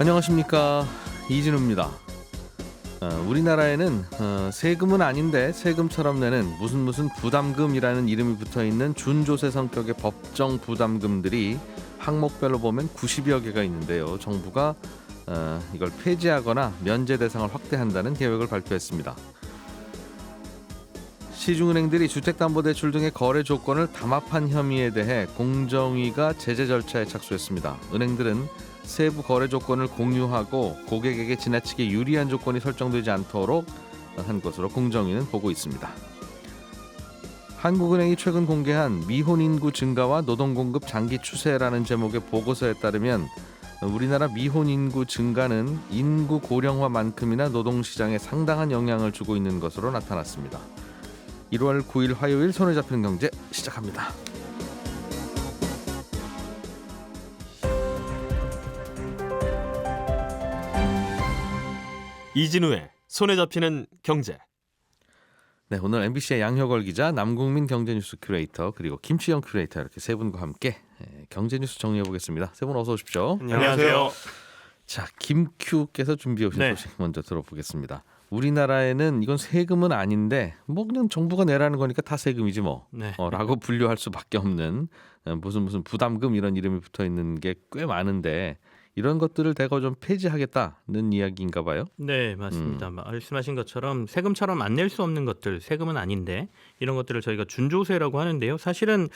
안녕하십니까 이진우입니다. 어, 우리나라에는 어, 세금은 아닌데 세금처럼 내는 무슨 무슨 부담금이라는 이름이 붙어 있는 준조세 성격의 법정 부담금들이 항목별로 보면 90여 개가 있는데요. 정부가 어, 이걸 폐지하거나 면제 대상을 확대한다는 계획을 발표했습니다. 시중은행들이 주택담보대출 등의 거래 조건을 담합한 혐의에 대해 공정위가 제재 절차에 착수했습니다. 은행들은 세부 거래 조건을 공유하고 고객에게 지나치게 유리한 조건이 설정되지 않도록 한 것으로 공정위는 보고 있습니다. 한국은행이 최근 공개한 미혼 인구 증가와 노동 공급 장기 추세라는 제목의 보고서에 따르면 우리나라 미혼 인구 증가는 인구 고령화만큼이나 노동 시장에 상당한 영향을 주고 있는 것으로 나타났습니다. 1월 9일 화요일 손에 잡히는 경제 시작합니다. 이진우의 손에 잡히는 경제. 네, 오늘 MBC의 양효걸 기자, 남국민 경제뉴스 큐레이터 그리고 김치영 큐레이터 이렇게 세 분과 함께 예, 경제뉴스 정리해 보겠습니다. 세 분 어서 오십시오. 안녕하세요. 자, 김큐께서 준비해 오신 네. 소식 먼저 들어보겠습니다. 우리나라에는 이건 세금은 아닌데 뭐 그냥 정부가 내라는 거니까 다 세금이지 뭐. 네. 어, 라고 분류할 수밖에 없는 어, 무슨 무슨 부담금 이런 이름이 붙어 있는 게 꽤 많은데 이런 것들을 대거 좀 폐지하겠다는 이야기인가 봐요. 네, 맞습니다. 말씀하신 것처럼 세금처럼 안 낼 수 없는 것들, 세금은 아닌데 이런 것들을 저희가 준조세라고 하는데요. 사실은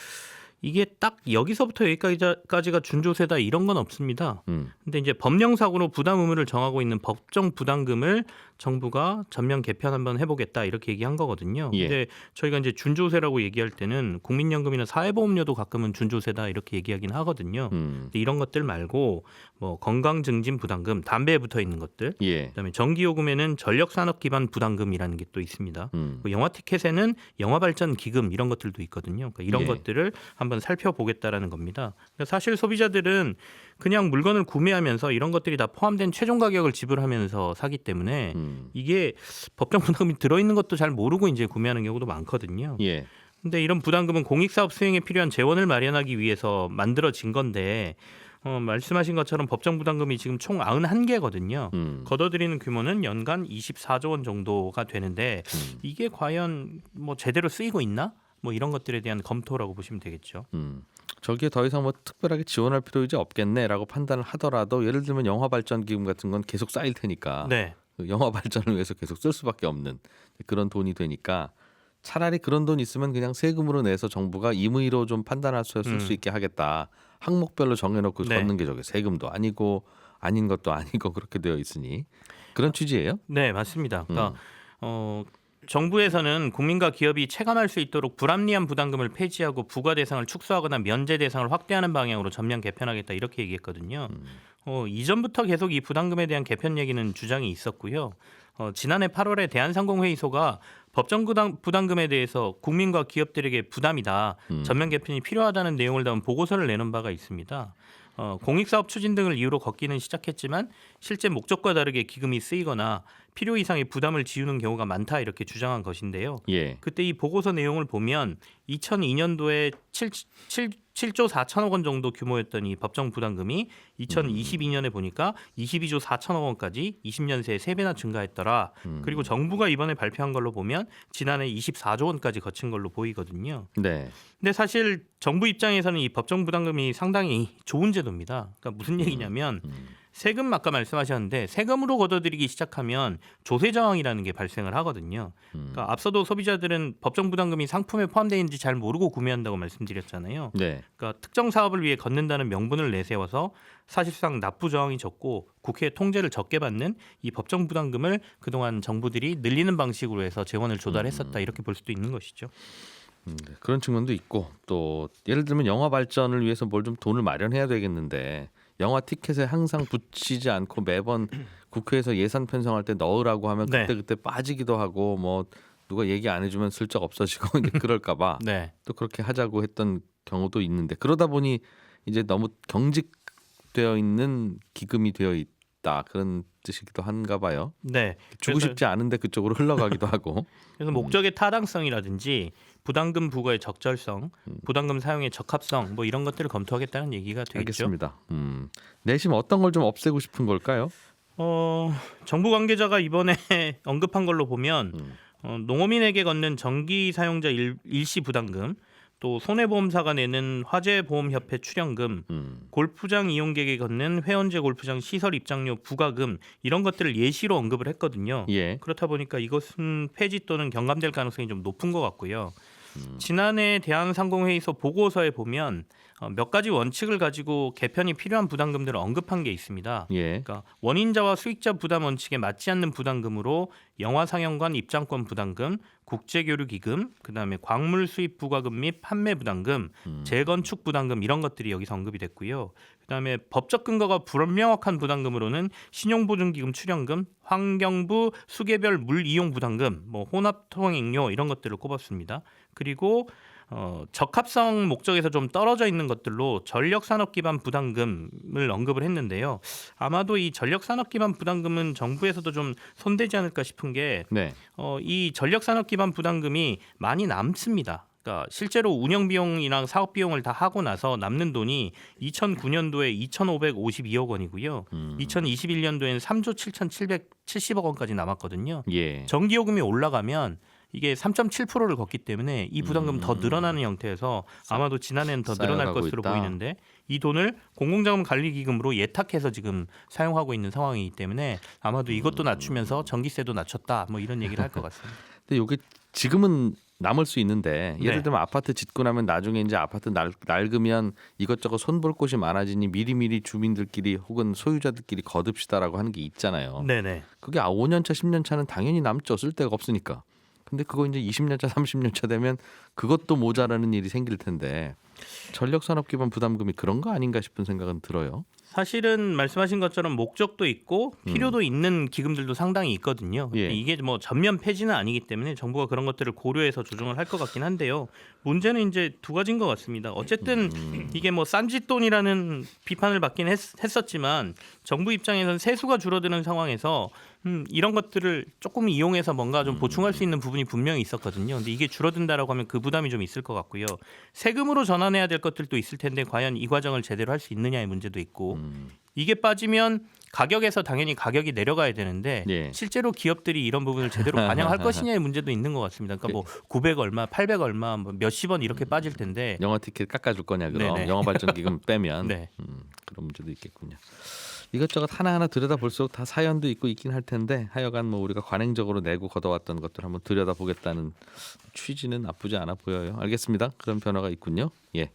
이게 딱 여기서부터 여기까지가 준조세다 이런 건 없습니다. 음. 근데 이제 법령상으로 부담 의무를 정하고 있는 법정 부담금을 정부가 전면 개편 한번 해보겠다 이렇게 얘기한 거거든요. 예. 근데 저희가 이제 준조세라고 얘기할 때는 국민연금이나 사회보험료도 가끔은 준조세다 이렇게 얘기하긴 하거든요. 음. 근데 이런 것들 말고 뭐 건강증진 부담금, 담배에 붙어 있는 것들, 예. 그다음에 전기요금에는 전력산업 기반 부담금이라는 게 또 있습니다. 음. 뭐 영화 티켓에는 영화 발전 기금 이런 것들도 있거든요. 그러니까 이런 예. 것들을 한번 살펴보겠다라는 겁니다. 그러니까 사실 소비자들은 그냥 물건을 구매하면서 이런 것들이 다 포함된 최종 가격을 지불하면서 사기 때문에 음. 이게 법정 부담금이 들어있는 것도 잘 모르고 이제 구매하는 경우도 많거든요. 예. 근데 이런 부담금은 공익사업 수행에 필요한 재원을 마련하기 위해서 만들어진 건데 어, 말씀하신 것처럼 법정 부담금이 지금 총 91개거든요. 음. 걷어들이는 규모는 연간 24조 원 정도가 되는데 음. 이게 과연 뭐 제대로 쓰이고 있나? 뭐 이런 것들에 대한 검토라고 보시면 되겠죠. 음. 저기에 더 이상 뭐 특별하게 지원할 필요 이제 없겠네라고 판단을 하더라도 예를 들면 영화 발전 기금 같은 건 계속 쌓일 테니까 네. 그 영화 발전을 위해서 계속 쓸 수밖에 없는 그런 돈이 되니까 차라리 그런 돈 있으면 그냥 세금으로 내서 정부가 임의로 좀 판단할 수 쓸수 음. 있게 하겠다 항목별로 정해놓고 네. 걷는 게 저게 세금도 아니고 아닌 것도 아니고 그렇게 되어 있으니 그런 취지예요. 네, 맞습니다. 그러니까 음. 어 정부에서는 국민과 기업이 체감할 수 있도록 불합리한 부담금을 폐지하고 부과 대상을 축소하거나 면제 대상을 확대하는 방향으로 전면 개편하겠다 이렇게 얘기했거든요. 음. 어, 이전부터 계속 이 부담금에 대한 개편 얘기는 주장이 있었고요. 어, 지난해 8월에 대한상공회의소가 법정 부담, 부담금에 대해서 국민과 기업들에게 부담이다. 음. 전면 개편이 필요하다는 내용을 담은 보고서를 내놓은 바가 있습니다. 어, 공익사업 추진 등을 이유로 걷기는 시작했지만 실제 목적과 다르게 기금이 쓰이거나 필요 이상의 부담을 지우는 경우가 많다 이렇게 주장한 것인데요. 예. 그때 이 보고서 내용을 보면 2002년도에 7, 7, 7조 4천억 원 정도 규모였던 이 법정 부담금이 2022년에 보니까 22조 4천억 원까지 20년 새에 3배나 증가했더라. 음. 그리고 정부가 이번에 발표한 걸로 보면 지난해 24조 원까지 거친 걸로 보이거든요. 네. 근데 사실 정부 입장에서는 이 법정 부담금이 상당히 좋은 제도입니다. 그러니까 무슨 얘기냐면 음. 세금 아까 말씀하셨는데 세금으로 걷어들이기 시작하면 조세 저항이라는 게 발생을 하거든요. 음. 그러니까 앞서도 소비자들은 법정 부담금이 상품에 포함되어 있는지 잘 모르고 구매한다고 말씀드렸잖아요. 네. 그러니까 특정 사업을 위해 걷는다는 명분을 내세워서 사실상 납부 저항이 적고 국회 통제를 적게 받는 이 법정 부담금을 그동안 정부들이 늘리는 방식으로 해서 재원을 조달했었다 이렇게 볼 수도 있는 것이죠. 음, 네. 그런 측면도 있고 또 예를 들면 영화 발전을 위해서 뭘 좀 돈을 마련해야 되겠는데 영화 티켓에 항상 붙이지 않고 매번 국회에서 예산 편성할 때 넣으라고 하면 네. 그때 그때 빠지기도 하고 뭐 누가 얘기 안 해주면 슬쩍 없어지고 이제 그럴까봐 네. 또 그렇게 하자고 했던 경우도 있는데 그러다 보니 이제 너무 경직되어 있는 기금이 되어 있, 싶다 그런 뜻이기도 한가 봐요. 네. 주고 그래서- 싶지 않은데 그쪽으로 흘러가기도 하고. 그래서 목적의 타당성이라든지 부담금 부과의 적절성, 부담금 사용의 적합성 뭐 이런 것들을 검토하겠다는 얘기가 되겠죠. 알겠습니다. 음, 내심 어떤 걸 좀 없애고 싶은 걸까요? 어, 정부 관계자가 이번에 언급한 걸로 보면 음. 어, 농어민에게 걷는 전기 사용자 일, 일시 부담금, 또 손해보험사가 내는 화재보험협회 출연금, 음, 골프장 이용객에 걷는 회원제 골프장 시설 입장료 부과금 이런 것들을 예시로 언급을 했거든요. 예. 그렇다 보니까 이것은 폐지 또는 경감될 가능성이 좀 높은 것 같고요. 음. 지난해 대한상공회의소 보고서에 보면 어, 몇 가지 원칙을 가지고 개편이 필요한 부담금들을 언급한 게 있습니다. 예. 그러니까 원인자와 수익자 부담 원칙에 맞지 않는 부담금으로 영화 상영관 입장권 부담금, 국제교류 기금, 그다음에 광물 수입 부과금 및 판매 부담금, 음. 재건축 부담금 이런 것들이 여기서 언급이 됐고요. 그다음에 법적 근거가 불명확한 부담금으로는 신용보증기금 출연금, 환경부 수개별 물 이용 부담금, 뭐 혼합 통행료 이런 것들을 꼽았습니다. 그리고 어, 적합성 목적에서 좀 떨어져 있는 것들로 전력산업 기반 부담금을 언급을 했는데요. 아마도 이 전력산업 기반 부담금은 정부에서도 좀 손대지 않을까 싶은 게 네. 어, 이 전력산업 기반 부담금이 많이 남습니다. 그러니까 실제로 운영 비용이랑 사업 비용을 다 하고 나서 남는 돈이 2009년도에 2,552억 원이고요. 음. 2021년도에는 3조 7,770억 원까지 남았거든요. 예. 전기요금이 올라가면 이게 3.7%를 걷기 때문에 이 부담금 더 음. 늘어나는 형태에서 아마도 지난해는 더 늘어날 쌓여가고 것으로 있다. 보이는데 이 돈을 공공자금 관리 기금으로 예탁해서 지금 사용하고 있는 상황이기 때문에 아마도 이것도 음. 낮추면서 전기세도 낮췄다 뭐 이런 얘기를 할 것 같습니다. 근데 이게 지금은 남을 수 있는데 예를 네. 들면 아파트 짓고 나면 나중에 이제 아파트 낡, 낡으면 이것저것 손볼 곳이 많아지니 미리미리 주민들끼리 혹은 소유자들끼리 거듭시다라고 하는 게 있잖아요. 네네. 그게 아 5년 차, 10년 차는 당연히 남죠. 쓸 데가 없으니까. 근데 그거 이제 20년 차, 30년 차 되면 그것도 모자라는 일이 생길 텐데 전력 산업 기반 부담금이 그런 거 아닌가 싶은 생각은 들어요. 사실은 말씀하신 것처럼 목적도 있고 필요도 있는 기금들도 상당히 있거든요. 음. 예. 이게 뭐 전면 폐지는 아니기 때문에 정부가 그런 것들을 고려해서 조정을 할 것 같긴 한데요. 문제는 이제 두 가지인 것 같습니다. 어쨌든 음. 이게 뭐 싼짓돈이라는 비판을 받긴 했, 었지만 정부 입장에서는 세수가 줄어드는 상황에서 음, 이런 것들을 조금 이용해서 뭔가 좀 보충할 수 있는 부분이 분명히 있었거든요. 근데 이게 줄어든다라고 하면 그 부담이 좀 있을 것 같고요. 세금으로 전환해야 될 것들도 있을 텐데 과연 이 과정을 제대로 할 수 있느냐의 문제도 있고 음. 이게 빠지면 가격에서 당연히 가격이 내려가야 되는데 예. 실제로 기업들이 이런 부분을 제대로 반영할 것이냐의 문제도 있는 것 같습니다. 그러니까 뭐 900 얼마, 800 얼마, 뭐 몇십 원 이렇게 빠질 텐데 영화 티켓 깎아줄 거냐 그럼 네네. 영화 발전 기금 빼면 네. 음, 그런 문제도 있겠군요. 이것저것 하나하나 들여다 볼수록 다 사연도 있고 있긴 할 텐데 하여간 뭐 우리가 관행적으로 내고 걷어왔던 것들 한번 들여다 보겠다는 취지는 나쁘지 않아 보여요. 알겠습니다. 그런 변화가 있군요. 예.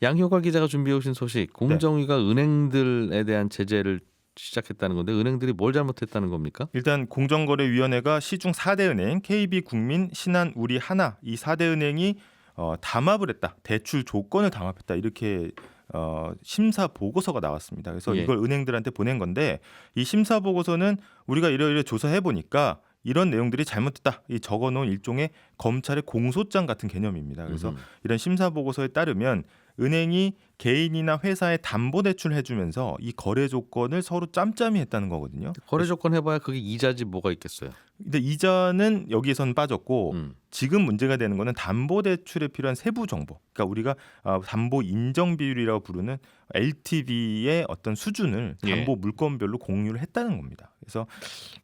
양효과 기자가 준비해 오신 소식 공정위가 은행들에 대한 제재를 시작했다는 건데 은행들이 뭘 잘못했다는 겁니까? 일단 공정거래위원회가 시중 4대 은행 KB국민, 신한, 우리, 하나 이 4대 은행이 어, 담합을 했다. 대출 조건을 담합했다. 이렇게 어, 심사 보고서가 나왔습니다. 그래서 예. 이걸 은행들한테 보낸 건데 이 심사 보고서는 우리가 이러이러 조사해 보니까 이런 내용들이 잘못됐다. 이 적어놓은 일종의 검찰의 공소장 같은 개념입니다. 그래서 음. 이런 심사 보고서에 따르면 은행이 개인이나 회사에 담보 대출 해주면서 이 거래 조건을 서로 짬짬이 했다는 거거든요. 거래 조건 해봐야 그게 이자지 뭐가 있겠어요. 근데 이자는 여기에선 빠졌고 음. 지금 문제가 되는 거는 담보 대출에 필요한 세부 정보. 그러니까 우리가 어, 담보 인정 비율이라고 부르는 LTV의 어떤 수준을 예. 담보 물건별로 공유를 했다는 겁니다. 그래서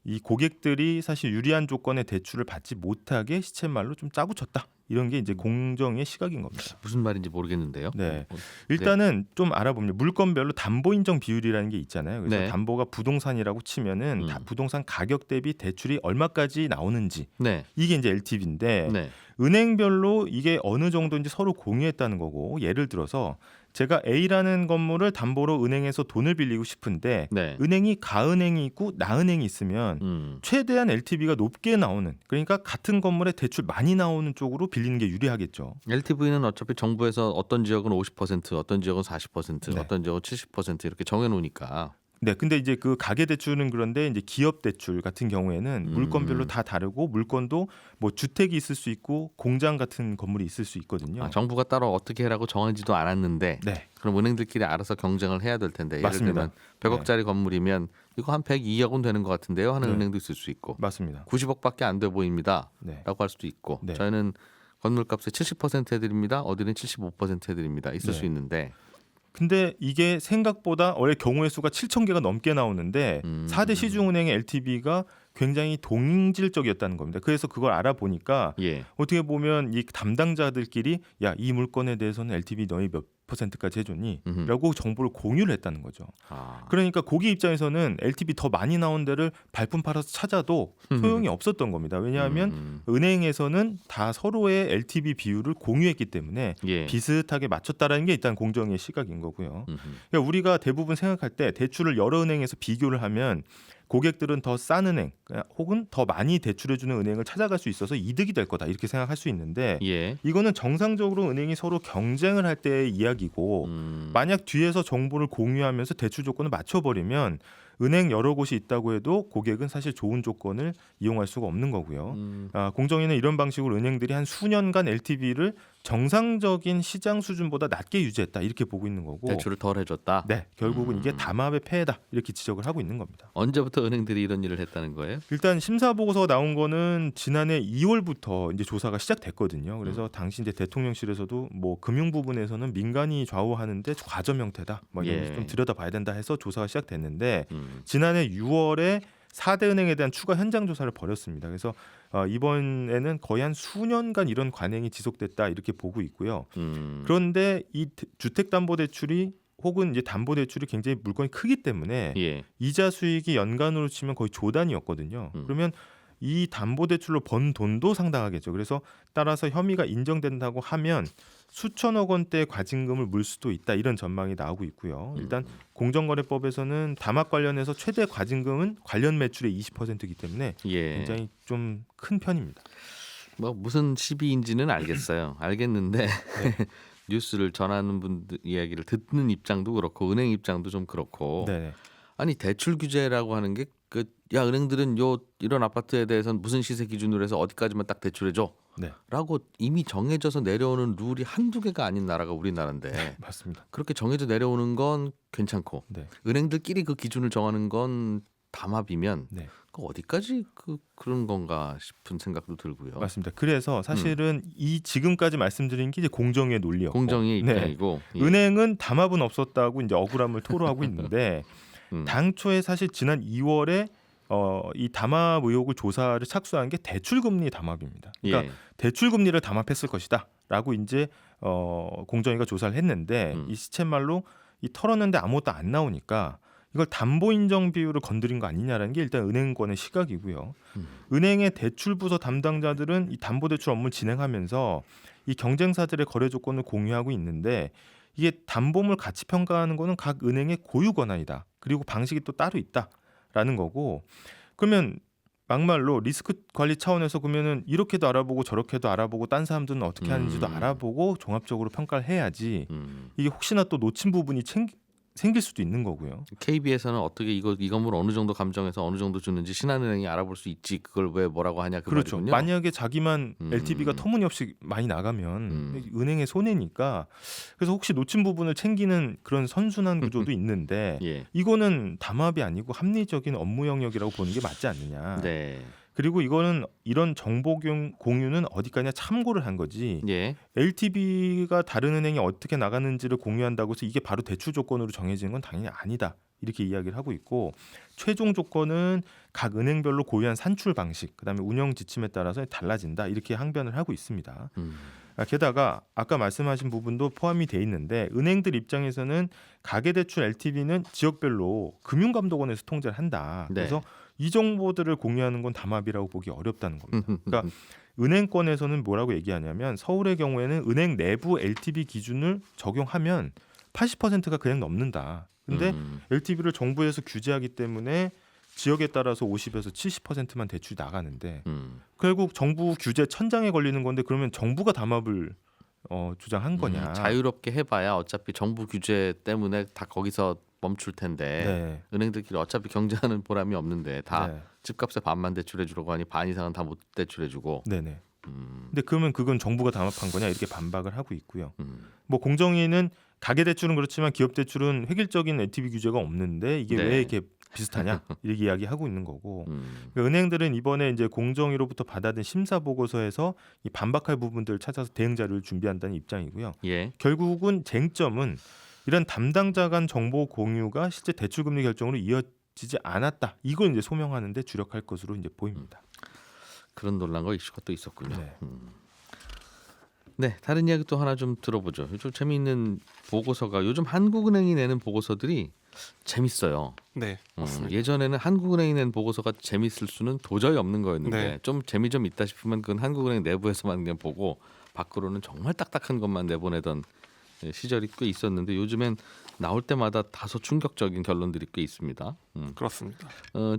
이 고객들이 사실 유리한 조건의 대출을 받지 못하게 시쳇말로 좀 짜고 쳤다. 이런 게 이제 공정의 시각인 겁니다. 무슨 말인지 모르겠는데요. 네. 어, 일단은 좀 알아보면 물건별로 담보 인정 비율이라는 게 있잖아요. 그래서 네. 담보가 부동산이라고 치면은 음. 다- 부동산 가격 대비 대출이 얼마까지 나오는지 네. 이게 이제 LTV인데 네. 은행별로 이게 어느 정도인지 서로 공유했다는 거고 예를 들어서 제가 A라는 건물을 담보로 은행에서 돈을 빌리고 싶은데 네. 은행이 가은행이 있고 나은행이 있으면 음. 최대한 LTV가 높게 나오는 그러니까 같은 건물에 대출 많이 나오는 쪽으로 빌리는 게 유리하겠죠. LTV는 어차피 정부에서 어떤 지역은 50%, 어떤 지역은 40%, 네. 어떤 지역은 70% 이렇게 정해 놓으니까. 네, 근데 이제 그 가계 대출은 그런데 이제 기업 대출 같은 경우에는 음. 물건별로 다 다르고 물건도 뭐 주택이 있을 수 있고 공장 같은 건물이 있을 수 있거든요. 아, 정부가 따로 어떻게 해라고 정하지도 않았는데 네, 그럼 은행들끼리 알아서 경쟁을 해야 될 텐데 예를 맞습니다. 들면 100억짜리 건물이면 이거 한 102억은 되는 것 같은데요 하는 네. 은행도 있을 수 있고 맞습니다. 90억밖에 안 돼 보입니다라고 네, 할 수도 있고 네. 저희는 건물값의 70% 해드립니다 어디는 75% 해드립니다 있을 네. 수 있는데 근데 이게 생각보다 원래 경우의 수가 7천 개가 넘게 나오는데 음. 4대 시중은행의 LTV가 굉장히 동질적이었다는 겁니다. 그래서 그걸 알아보니까 예 어떻게 보면 이 담당자들끼리 야 이 물건에 대해서는 LTV 너희 몇 퍼센트까지 해줬니? 음흠. 라고 정보를 공유를 했다는 거죠. 아, 그러니까 고기 입장에서는 LTV 더 많이 나온 데를 발품 팔아서 찾아도 소용이 없었던 겁니다. 왜냐하면 음, 은행에서는 다 서로의 LTV 비율을 공유했기 때문에 예 비슷하게 맞췄다라는 게 일단 공정의 시각인 거고요. 음흠. 그러니까 우리가 대부분 생각할 때 대출을 여러 은행에서 비교를 하면 고객들은 더 싼 은행 혹은 더 많이 대출해 주는 은행을 찾아갈 수 있어서 이득이 될 거다. 이렇게 생각할 수 있는데 예. 이거는 정상적으로 은행이 서로 경쟁을 할 때의 이야기고 음, 만약 뒤에서 정보를 공유하면서 대출 조건을 맞춰버리면 은행 여러 곳이 있다고 해도 고객은 사실 좋은 조건을 이용할 수가 없는 거고요. 음, 아, 공정위는 이런 방식으로 은행들이 한 수년간 LTV를 정상적인 시장 수준보다 낮게 유지했다 이렇게 보고 있는 거고. 대출을 덜 해줬다 네, 결국은 이게 음. 담합의 폐해다 이렇게 지적을 하고 있는 겁니다. 언제부터 은행들이 이런 일을 했다는 거예요 일단 심사 보고서 나온 거는 지난해 2월부터 이제 조사가 시작됐거든요. 그래서 당시 이제 대통령실에서도 뭐 금융 부분에서는 민간이 좌우하는데 과점 형태다. 뭐 이런 예. 좀 들여다봐야 된다 해서 조사가 시작됐는데 음, 지난해 6월에 4대 은행에 대한 추가 현장 조사를 벌였습니다. 그래서 어, 이번에는 거의 한 수년간 이런 관행이 지속됐다 이렇게 보고 있고요. 음, 그런데 이 주택담보대출이 혹은 이제 담보대출이 굉장히 물건이 크기 때문에 예 이자 수익이 연간으로 치면 거의 조단위였거든요. 음. 그러면 이 담보대출로 번 돈도 상당하겠죠. 그래서 따라서 혐의가 인정된다고 하면 수천억 원대 과징금을 물 수도 있다 이런 전망이 나오고 있고요. 일단 공정거래법에서는 담합 관련해서 최대 과징금은 관련 매출의 20%이기 때문에 예. 굉장히 좀 큰 편입니다. 뭐 무슨 시비인지는 알겠어요. 알겠는데 뉴스를 전하는 분들 이야기를 듣는 입장도 그렇고 은행 입장도 좀 그렇고 네. 아니 대출 규제라고 하는 게 그 야 은행들은 요 이런 아파트에 대해서는 무슨 시세 기준으로 해서 어디까지만 딱 대출해 네. 줘라고 이미 정해져서 내려오는 룰이 한두 개가 아닌 나라가 우리나라인데 맞습니다. 그렇게 정해져 내려오는 건 괜찮고 네. 은행들끼리 그 기준을 정하는 건 담합이면 네. 그 어디까지 그 그런 건가 싶은 생각도 들고요. 맞습니다. 그래서 사실은 이 지금까지 말씀드린 게 이제 공정의 논리였고 공정의 네. 입장이고 예. 은행은 담합은 없었다고 이제 억울함을 토로하고 있는데 음. 당초에 사실 지난 2월에 어, 이 담합 의혹을 조사를 착수한 게 대출금리 담합입니다. 그러니까 예. 대출금리를 담합했을 것이다라고 이제 어, 공정위가 조사를 했는데 음. 이 시쳇말로 이 털었는데 아무것도 안 나오니까 이걸 담보 인정 비율을 건드린 거 아니냐라는 게 일단 은행권의 시각이고요. 음. 은행의 대출 부서 담당자들은 이 담보 대출 업무를 진행하면서 이 경쟁사들의 거래 조건을 공유하고 있는데 이게 담보물 가치 평가하는 거는 각 은행의 고유 권한이다. 그리고 방식이 또 따로 있다 라는 거고 그러면 막말로 리스크 관리 차원에서 그러면은 이렇게도 알아보고 저렇게도 알아보고 딴 사람들은 어떻게 하는지도 음. 알아보고 종합적으로 평가를 해야지 음. 이게 혹시나 또 놓친 부분이 생, 생길 수도 있는 거고요. KB에서는 어떻게 이거 이 건물 어느 정도 감정해서 어느 정도 주는지 신한은행이 알아볼 수 있지 그걸 왜 뭐라고 하냐 그 그렇죠. 말이군요. 만약에 자기만 음. LTV가 터무니없이 많이 나가면 음. 은행의 손해니까 그래서 혹시 놓친 부분을 챙기는 그런 선순환 구조도 있는데 예. 이거는 담합이 아니고 합리적인 업무 영역이라고 보는 게 맞지 않느냐. 네. 그리고 이거는 이런 정보 공- 공유는 어디까지나 참고를 한 거지. 예. LTV가 다른 은행이 어떻게 나가는지를 공유한다고 해서 이게 바로 대출 조건으로 정해지는 건 당연히 아니다. 이렇게 이야기를 하고 있고 최종 조건은 각 은행별로 고유한 산출 방식, 그다음에 운영 지침에 따라서 달라진다. 이렇게 항변을 하고 있습니다. 음. 아, 게다가 아까 말씀하신 부분도 포함이 돼 있는데 은행들 입장에서는 가계대출 LTV는 지역별로 금융감독원에서 통제를 한다. 네. 그래서 이 정보들을 공유하는 건 담합이라고 보기 어렵다는 겁니다. 그러니까 은행권에서는 뭐라고 얘기하냐면 서울의 경우에는 은행 내부 LTV 기준을 적용하면 80%가 그냥 넘는다. 근데 음. LTV를 정부에서 규제하기 때문에 지역에 따라서 50에서 70%만 대출이 나가는데 음. 결국 정부 규제 천장에 걸리는 건데 그러면 정부가 담합을 어, 주장한 거냐? 음, 자유롭게 해봐야 어차피 정부 규제 때문에 다 거기서 멈출 텐데 네. 은행들끼리 어차피 경제하는 보람이 없는데 다 네. 집값의 반만 대출해 주려고 하니 반 이상은 다 못 대출해 주고 네네. 음, 근데 그러면 그건 정부가 담합한 거냐 이렇게 반박을 하고 있고요. 음, 뭐 공정위는 가계 대출은 그렇지만 기업 대출은 획일적인 LTV 규제가 없는데 이게 네. 왜 이렇게 비슷하냐 이렇게 이야기하고 있는 거고 음. 그러니까 은행들은 이번에 이제 공정위로부터 받아든 심사 보고서에서 이 반박할 부분들을 찾아서 대응 자료를 준비한다는 입장이고요. 예. 결국은 쟁점은 이런 담당자 간 정보 공유가 실제 대출 금리 결정으로 이어지지 않았다. 이걸 이제 소명하는데 주력할 것으로 이제 보입니다. 그런 논란과 이슈가 또 있었군요. 네. 음. 네, 다른 이야기 또 하나 좀 들어보죠. 좀 재미있는 보고서가 요즘 한국은행이 내는 보고서들이 재밌어요. 네, 음, 맞습니다. 예전에는 한국은행이 낸 보고서가 재밌을 수는 도저히 없는 거였는데 네. 좀 재미 좀 있다 싶으면 그건 한국은행 내부에서만 그냥 보고 밖으로는 정말 딱딱한 것만 내보내던 예, 시절이 꽤 있었는데 요즘엔 나올 때마다 다소 충격적인 결론들이 꽤 있습니다. 음. 그렇습니다. 어,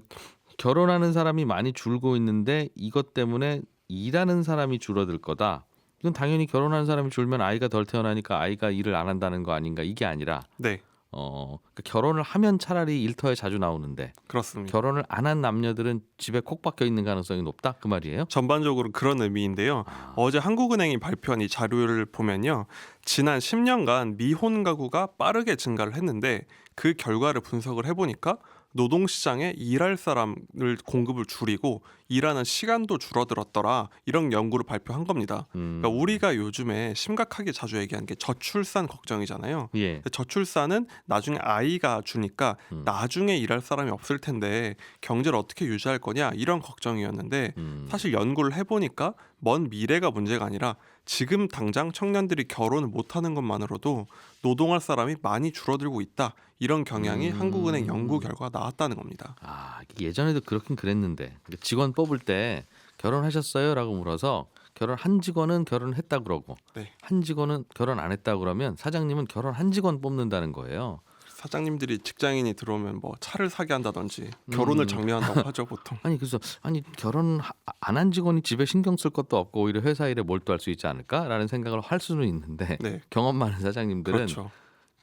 결혼하는 사람이 많이 줄고 있는데 이것 때문에 일하는 사람이 줄어들 거다. 이건 당연히 결혼하는 사람이 줄면 아이가 덜 태어나니까 아이가 일을 안 한다는 거 아닌가 이게 아니라 네, 어, 그러니까 결혼을 하면 차라리 일터에 자주 나오는데 그렇습니다. 결혼을 안 한 남녀들은 집에 콕 박혀 있는 가능성이 높다 그 말이에요. 전반적으로 그런 의미인데요. 아. 어제 한국은행이 발표한 이 자료를 보면요. 지난 10년간 미혼 가구가 빠르게 증가를 했는데 그 결과를 분석을 해 보니까 노동시장에 일할 사람을 공급을 줄이고 일하는 시간도 줄어들었더라 이런 연구를 발표한 겁니다. 음, 그러니까 우리가 요즘에 심각하게 자주 얘기하는 게 저출산 걱정이잖아요. 예, 저출산은 나중에 아이가 주니까 음. 나중에 일할 사람이 없을 텐데 경제를 어떻게 유지할 거냐 이런 걱정이었는데 음, 사실 연구를 해보니까 먼 미래가 문제가 아니라 지금 당장 청년들이 결혼을 못하는 것만으로도 노동할 사람이 많이 줄어들고 있다 이런 경향이 음. 한국은행 연구 결과가 나왔다는 겁니다. 아 예전에도 그렇긴 그랬는데 그러니까 직원 뽑을 때 결혼하셨어요라고 물어서 결혼 한 직원은 결혼했다 그러고 네. 한 직원은 결혼 안 했다 그러면 사장님은 결혼 한 직원 뽑는다는 거예요. 사장님들이 직장인이 들어오면 뭐 차를 사게 한다든지 결혼을 음. 장려한다고 하죠 보통. 아니 그래서 아니 결혼 안 한 직원이 집에 신경 쓸 것도 없고 오히려 회사 일에 몰두할 수 있지 않을까라는 생각을 할 수는 있는데 네, 경험 많은 사장님들은 그렇죠.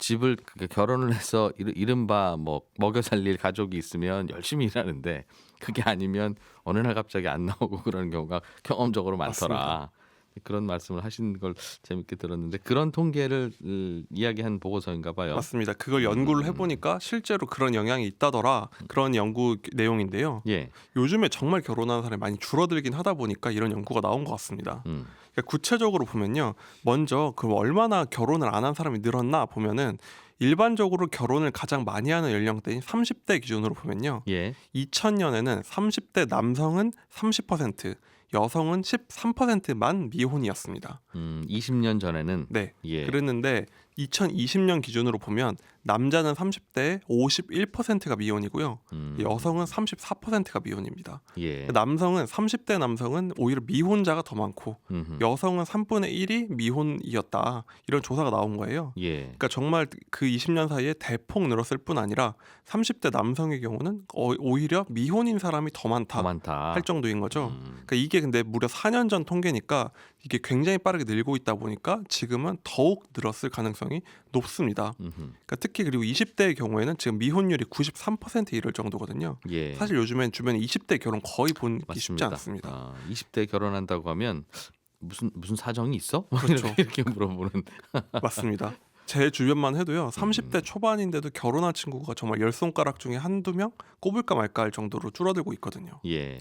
집을 그 결혼을 해서 이른바 뭐 먹여 살릴 가족이 있으면 열심히 일하는데 그게 아니면 어느 날 갑자기 안 나오고 그러는 경우가 경험적으로 많더라. 그런 말씀을 하신 걸 재밌게 들었는데 그런 통계를 음, 이야기한 보고서인가 봐요. 맞습니다. 그걸 연구를 음. 해보니까 실제로 그런 영향이 있다더라 그런 연구 내용인데요. 예. 요즘에 정말 결혼하는 사람이 많이 줄어들긴 하다 보니까 이런 연구가 나온 것 같습니다. 음. 그러니까 구체적으로 보면요, 먼저 그 얼마나 결혼을 안 한 사람이 늘었나 보면은 일반적으로 결혼을 가장 많이 하는 연령대인 30대 기준으로 보면요, 예. 2000년에는 30대 남성은 30%, 여성은 13%만 미혼이었습니다. 음, 20년 전에는 네. 예. 그랬는데 2020년 기준으로 보면 남자는 30대 51%가 미혼이고요. 음, 여성은 34%가 미혼입니다. 예. 남성은 30대 남성은 오히려 미혼자가 더 많고 음흠. 여성은 3분의 1이 미혼이었다. 이런 조사가 나온 거예요. 예. 그러니까 정말 그 20년 사이에 대폭 늘었을 뿐 아니라 30대 남성의 경우는 어- 오히려 미혼인 사람이 더 많다 더 많다. 할 정도인 거죠. 음, 그러니까 이게 근데 무려 4년 전 통계니까 이게 굉장히 빠르게 늘고 있다 보니까 지금은 더욱 늘었을 가능성이 높습니다. 음흠. 그러니까 특히 그리고 20대의 경우에는 지금 미혼율이 93%에 이를 정도거든요. 예. 사실 요즘엔 주변에 20대 결혼 거의 보기 쉽지. 않습니다. 아, 20대 결혼한다고 하면 무슨 무슨 사정이 있어? 그렇죠. 이렇게, 물어보는. 맞습니다. 제 주변만 해도요. 음. 30대 초반인데도 결혼한 친구가 정말 열 손가락 중에 한두 명 꼽을까 말까 할 정도로 줄어들고 있거든요. 예.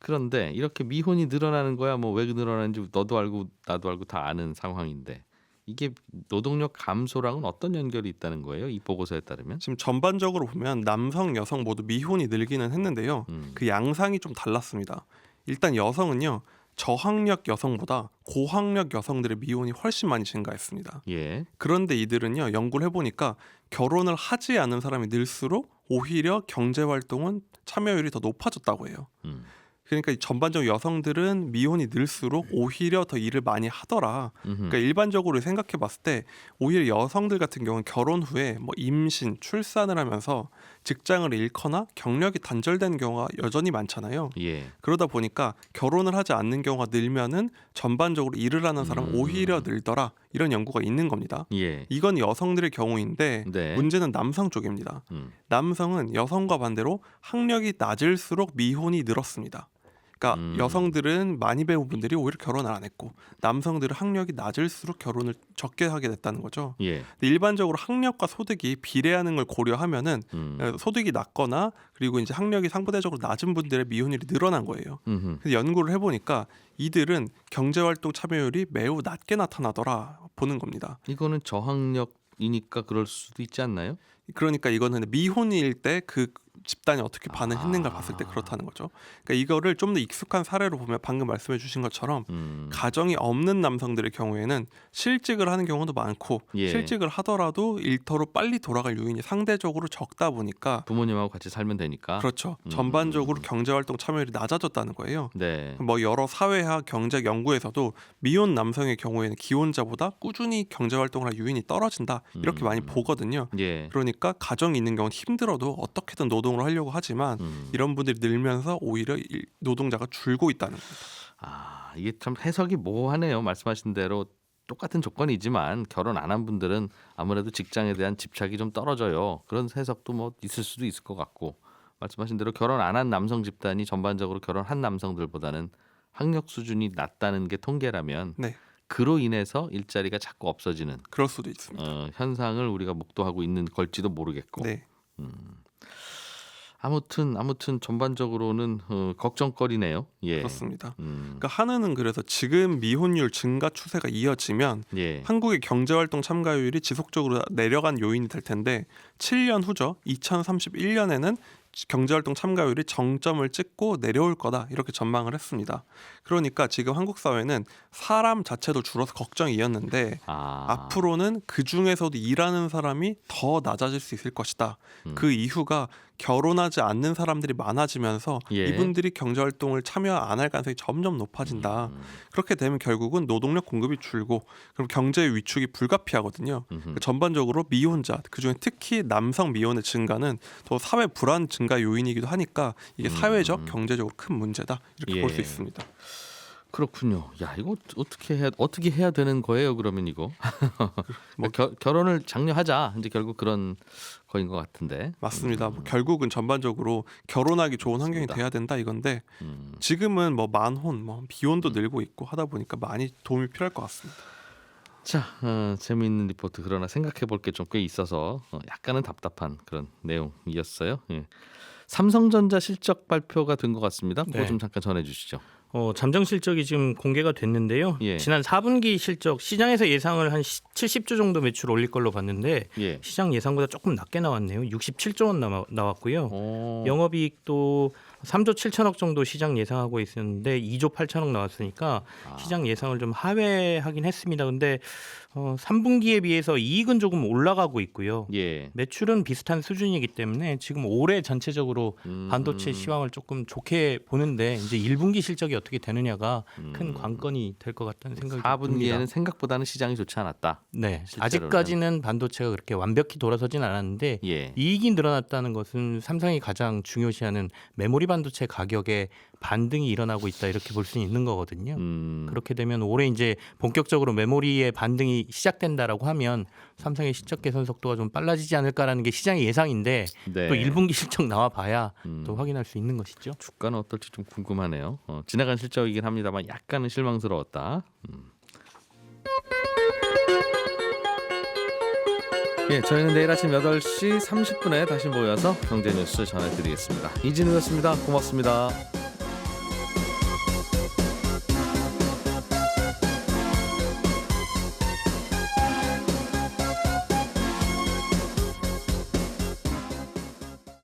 그런데 이렇게 미혼이 늘어나는 거야 뭐 왜 늘어나는지 너도 알고 나도 알고 다 아는 상황인데 이게 노동력 감소랑은 어떤 연결이 있다는 거예요? 이 보고서에 따르면? 지금 전반적으로 보면 남성, 여성 모두 미혼이 늘기는 했는데요. 음. 그 양상이 좀 달랐습니다. 일단 여성은요. 저학력 여성보다 고학력 여성들의 미혼이 훨씬 많이 증가했습니다. 예. 그런데 이들은요 연구를 해보니까 결혼을 하지 않은 사람이 늘수록 오히려 경제 활동은 참여율이 더 높아졌다고 해요. 음. 그러니까 이 전반적으로 여성들은 미혼이 늘수록 오히려 더 일을 많이 하더라. 음흠. 그러니까 일반적으로 생각해 봤을 때 오히려 여성들 같은 경우는 결혼 후에 뭐 임신, 출산을 하면서 직장을 잃거나 경력이 단절된 경우가 여전히 많잖아요. 예. 그러다 보니까 결혼을 하지 않는 경우가 늘면은 전반적으로 일을 하는 사람은 음. 오히려 늘더라 이런 연구가 있는 겁니다. 예. 이건 여성들의 경우인데 네. 문제는 남성 쪽입니다. 음. 남성은 여성과 반대로 학력이 낮을수록 미혼이 늘었습니다. 그러니까 음. 여성들은 많이 배운 분들이 오히려 결혼을 안 했고 남성들은 학력이 낮을수록 결혼을 적게 하게 됐다는 거죠. 예. 근데 일반적으로 학력과 소득이 비례하는 걸 고려하면은 음. 어, 소득이 낮거나 그리고 이제 학력이 상대적으로 낮은 분들의 미혼율이 늘어난 거예요. 음흠. 그래서 연구를 해보니까 이들은 경제활동 참여율이 매우 낮게 나타나더라 보는 겁니다. 이거는 저학력 이니까 그럴 수도 있지 않나요? 그러니까 이거는 미혼일 때 그 집단이 어떻게 반응했는가 를 아. 봤을 때 그렇다는 거죠. 그러니까 이거를 좀 더 익숙한 사례로 보면 방금 말씀해 주신 것처럼 음. 가정이 없는 남성들의 경우에는 실직을 하는 경우도 많고 예. 실직을 하더라도 일터로 빨리 돌아갈 요인이 상대적으로 적다 보니까 부모님하고 같이 살면 되니까. 그렇죠. 음. 전반적으로 경제 활동 참여율이 낮아졌다는 거예요. 네. 뭐 여러 사회학 경제 연구에서도 미혼 남성의 경우에는 기혼자보다 꾸준히 경제 활동을 할 유인이 떨어진다 이렇게 음. 많이 보거든요. 예. 그러니까 가정이 있는 경우는 힘들어도 어떻게든 노동 을 하려고 하지만 음. 이런 분들이 늘면서 오히려 일- 노동자가 줄고 있다는 겁니다. 아 이게 참 해석이 모호하네요. 말씀하신 대로 똑같은 조건이지만 결혼 안 한 분들은 아무래도 직장에 대한 집착이 좀 떨어져요. 그런 해석도 뭐 있을 수도 있을 것 같고 말씀하신 대로 결혼 안 한 남성 집단이 전반적으로 결혼한 남성들보다는 학력 수준이 낮다는 게 통계라면 네, 그로 인해서 일자리가 자꾸 없어지는 그럴 수도 있습니다. 어, 현상을 우리가 목도하고 있는 걸지도 모르겠고 네, 아무튼 아무튼 전반적으로는 어, 걱정거리네요. 예. 그렇습니다. 음, 그러니까 하나는 그래서 지금 미혼율 증가 추세가 이어지면 예. 한국의 경제 활동 참가율이 지속적으로 내려간 요인이 될 텐데 7년 후죠. 2031년에는 경제활동 참가율이 정점을 찍고 내려올 거다 이렇게 전망을 했습니다. 그러니까 지금 한국 사회는 사람 자체도 줄어서 걱정이었는데 아, 앞으로는 그 중에서도 일하는 사람이 더 낮아질 수 있을 것이다. 음. 그 이유가 결혼하지 않는 사람들이 많아지면서 예. 이분들이 경제 활동을 참여 안 할 가능성이 점점 높아진다. 음, 그렇게 되면 결국은 노동력 공급이 줄고 그럼 경제 위축이 불가피하거든요. 그러니까 전반적으로 미혼자 그중에 특히 남성 미혼의 증가는 또 사회 불안 증가 요인이기도 하니까 이게 음. 사회적 경제적으로 큰 문제다 이렇게 예. 볼수 있습니다. 그렇군요. 야 이거 어떻게 해야 어떻게 해야 되는 거예요? 그러면 이거 뭐 겨, 결혼을 장려하자 이제 결국 그런 거인 것 같은데. 맞습니다. 뭐 결국은 전반적으로 결혼하기 좋은 환경이 맞습니다. 돼야 된다 이건데 음. 지금은 뭐 만혼, 뭐 비혼도 늘고 있고 하다 보니까 많이 도움이 필요할 것 같습니다. 자 어, 재미있는 리포트 그러나 생각해 볼 게 좀 꽤 있어서 어, 약간은 답답한 그런 내용이었어요. 예. 삼성전자 실적 발표가 된 것 같습니다. 그거 네. 좀 잠깐 전해주시죠. 어, 잠정 실적이 지금 공개가 됐는데요. 예. 지난 4분기 실적 시장에서 예상을 한 70조 정도 매출 올릴 걸로 봤는데 예. 시장 예상보다 조금 낮게 나왔네요. 67조 원 나와, 나왔고요. 어, 영업이익도 3조 7천억 정도 시장 예상하고 있었는데 2조 8천억 나왔으니까 아. 시장 예상을 좀 하회하긴 했습니다. 근데 어, 3분기에 비해서 이익은 조금 올라가고 있고요. 예. 매출은 비슷한 수준이기 때문에 지금 올해 전체적으로 음, 반도체 시황을 조금 좋게 보는데 이제 1분기 실적이 어떻게 되느냐가 음. 큰 관건이 될 것 같다는 생각이 4분기에는 듭니다. 생각보다는 시장이 좋지 않았다. 네, 실제로는. 아직까지는 반도체가 그렇게 완벽히 돌아서진 않았는데 예. 이익이 늘어났다는 것은 삼성이 가장 중요시하는 메모리 반도체 가격에 반등이 일어나고 있다 이렇게 볼 수 있는 거거든요. 음, 그렇게 되면 올해 이제 본격적으로 메모리의 반등 이 시작된다라고 하면 삼성의 실적 개선 속도가 좀 빨라지지 않을까라는 게 시장의 예상인데 네. 또 1분기 실적 나와 봐야 음. 또 확인할 수 있는 것이죠. 주가는 어떨지 좀 궁금하네요. 어, 지나간 실적이긴 합니다만 약간은 실망스러웠다. 음. 예, 저희는 내일 아침 8시 30분에 다시 모여서 경제 뉴스 전해드리겠습니다. 이진우였습니다. 고맙습니다.